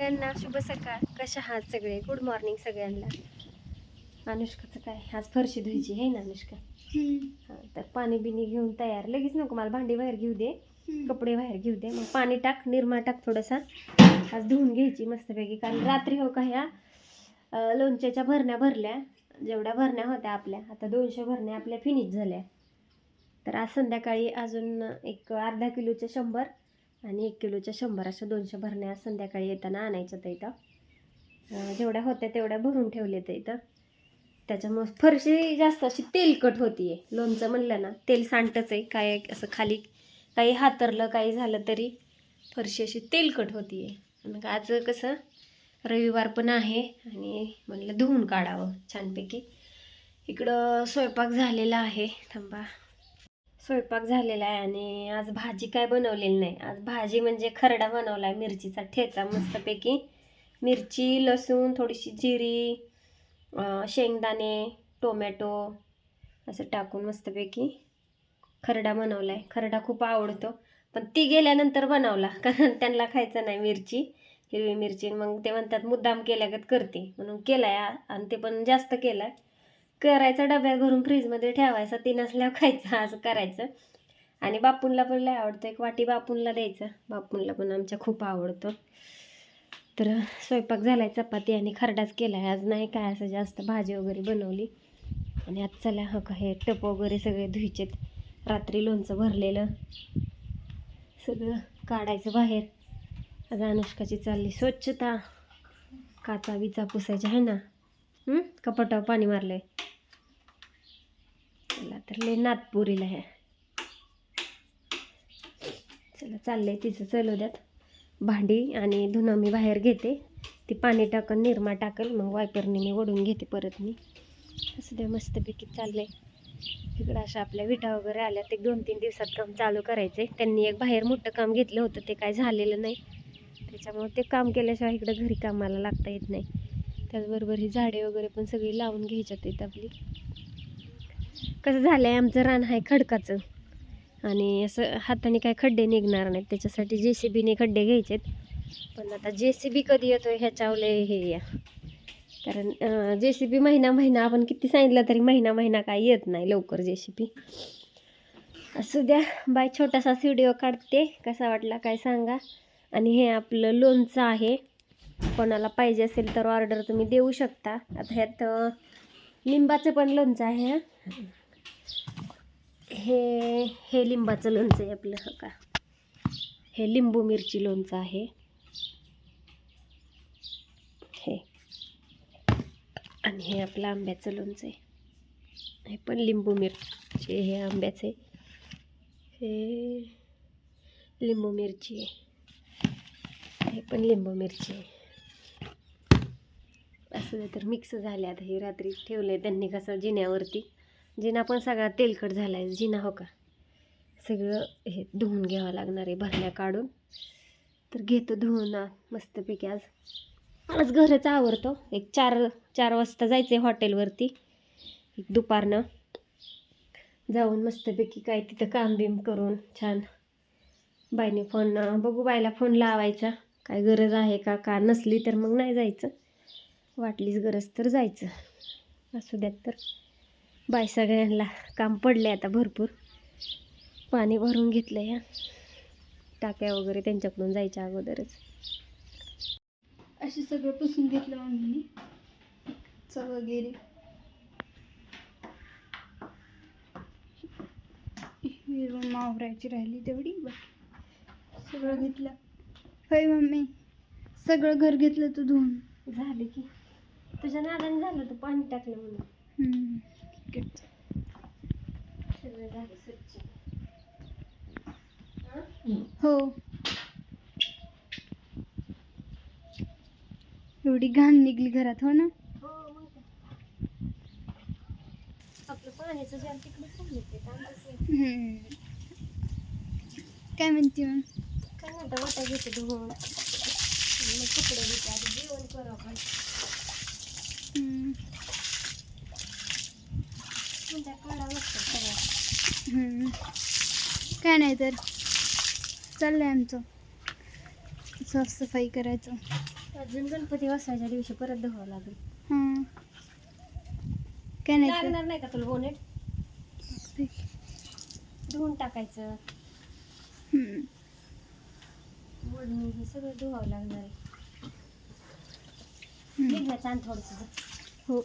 सगळ्यांना शुभ सकाळ. कशा आहात सगळे? गुड मॉर्निंग सगळ्यांना. अनुष्काचं काय? आज फरशी धुयची आहे ना अनुष्का? हा, तर पाणी बिनी घेऊन तयार. लगेच नको मला भांडी बाहेर घेऊ दे. कपडे बाहेर घेऊ दे. मग पाणी टाक निरमा टाक थोडंसा. आज धुवून घ्यायची मस्तपैकी. कारण रात्री हो का ह्या लोणच्याच्या भरण्या भरल्या. जेवढ्या भरण्या होत्या आपल्या आता दोनशे भरण्या आपल्या फिनिश झाल्या. तर आज संध्याकाळी अजून एक अर्धा किलोच्या शंभर आणि एक किलोच्या शंभर अशा दोनशे भरण्या संध्याकाळी येताना आणायच्या तर इथं. जेवढ्या होत्या तेवढ्या भरून ठेवले तर इथं. त्याच्यामुळं फरशी जास्त अशी तेलकट होतीये. लोणचं म्हणलं ना तेल सांडतच आहे. काय असं खाली काही हातरलं काही झालं तरी फरशी अशी तेलकट होतीये. मग आज कसं रविवार पण आहे आणि म्हणलं धुवून काढावं छानपैकी. इकडं स्वयंपाक झालेला आहे. थांबा. स्वयंपाक झालेला आहे आणि आज भाजी काय बनवलेली नाही. आज भाजी म्हणजे खरडा बनवला आहे मिरचीचा ठेचा मस्तपैकी. मिरची लसूण थोडीशी जिरी शेंगदाणे टोमॅटो असं टाकून मस्तपैकी खरडा बनवला आहे खरडा खूप आवडतो. पण ती गेल्यानंतर बनवला कारण त्यांना खायचं नाही मिरची हिरवी मिरची. मग ते म्हणतात मुद्दाम केल्यागत करते. म्हणून केला आहे आणि ते पण जास्त केलं आहे करायचा डब्यात भरून फ्रीजमध्ये ठेवायचा ती नसल्यावर खायचा असं करायचं. आणि बापूंला पण लय आवडतं एक वाटी बापूंला द्यायचं. बापूंला पण आमच्या खूप आवडतो. तर स्वयंपाक झालाय चपाती आणि खरडाच केला आहे आज नाही काय असं जास्त भाजी वगैरे बनवली. आणि आज चला हो का हे टप वगैरे सगळे धुयचेत रात्री लोणचं भरलेलं. सगळं काढायचं बाहेर. आज अनुष्काची चालली स्वच्छता. काचा बिचा पुसायच्या आहे ना? कपाटावर पाणी मारलंय. चला तर लय नातपुरीला ह्या चला चाललंय तिचं चलू द्यात भांडी आणि धुणं मी बाहेर घेते. ती पाणी टाकून निरमा टाकल मग वायपरने मी ओढून घेते परत मी. असं द्या मस्तपैकी चाललंय. इकडं अशा आपल्या विटा वगैरे आल्या ते दोन तीन दिवसात काम चालू करायचे त्यांनी एक बाहेर मोठं काम घेतलं होतं ते काय झालेलं नाही. त्याच्यामुळे ते काम केल्याशिवाय इकडं घरी कामाला लागता येत नाही. त्याचबरोबर ही झाडे वगैरे पण सगळी लावून घ्यायच्यात आहेत आपली. कसं झालं आहे आमचं रान आहे खडकाचं. आणि असं हाताने काय खड्डे निघणार नाहीत त्याच्यासाठी जे सी बीने खड्डे घ्यायचेत. पण आता जे सी बी कधी येतो ह्याच्यावले हे या. कारण जे सी बी महिना महिना आपण किती सांगितलं तरी महिना महिना काय येत नाही लवकर जे सी बी असू द्या बाय छोटासा व्हिडिओ काढते कसा वाटला काय सांगा. आणि हे आपलं लोणचं आहे. कोणाला पाहिजे असेल तर ऑर्डर तुम्ही देऊ शकता. आता ह्यात लिंबाचं पण लोणचं आहे हे. हे लिंबाचं लोणचं आहे आपलं का. हे लिंबू मिरची लोणचं आहे. हे. आणि हे आपलं आंब्याचं लोणचं आहे. हे पण लिंबू मिरची हे आंब्याचे हे लिंबू मिरची आहे. हे पण लिंबू मिरची आहे. असं तर मिक्स झाले आता हे रात्री ठेवले त्यांनी कसं जिन्यावरती. जिना पण सगळा तेलकट झाला आहे जिना हो का? सगळं हे धुवून घ्यावं लागणार आहे भरल्या काढून. तर घेतो धुवून मस्तपैकी आज. आज घरच आवरतो. एक चार चार वाजता जायचं आहे हॉटेलवरती. एक दुपारनं. जाऊन मस्तपैकी काय तिथं काम बिम करून छान बाईने फोन बघू बाईला फोन लावायचा. काय गरज आहे का? का नसली तर मग नाही जायचं. वाटलीच गरज तर जायचं. असू द्यात तर. बाय सगळ्यांना काम पडले आता भरपूर. पाणी भरून घेतलं या टाक्या वगैरे त्यांच्याकडून जायच्या अगोदरच. असे सगळं पुसून घेतलं मम्मीने. वगैरे. रूम आवरायची राहिली तेवढी. बाकी सगळं घेतलं. होय मम्मी. सगळं घर घेतलं तू धुवून. झाले की. तुझ्या नादाने झालं तू पाणी टाकलं म्हणून. सगळं झालं स्वच्छ हो एवढी घाण निघली घरात हो ना हो मग काय. आपलं पाण्याचं तिकडे सांगितलं. हम्म. काय म्हणते मग काय आता वाटा घेते धुवून मग कपडे घेते आता जेवण करू आपण हम्म. म्हणजे काढा लागतं सगळं हम्म. काय नाही तर. चाललंय आमचं. साफसफाई करायचं. अजून गणपती बसवायच्या दिवशी परत धुवावं लागेल. हां काय नाही तर- लागणार नाही का तुला बोनेट धुवून टाकायचं. हम्म. हे सगळं धुवावं लागणार आहे. हम्म. निघ ना छान थोडंसं हो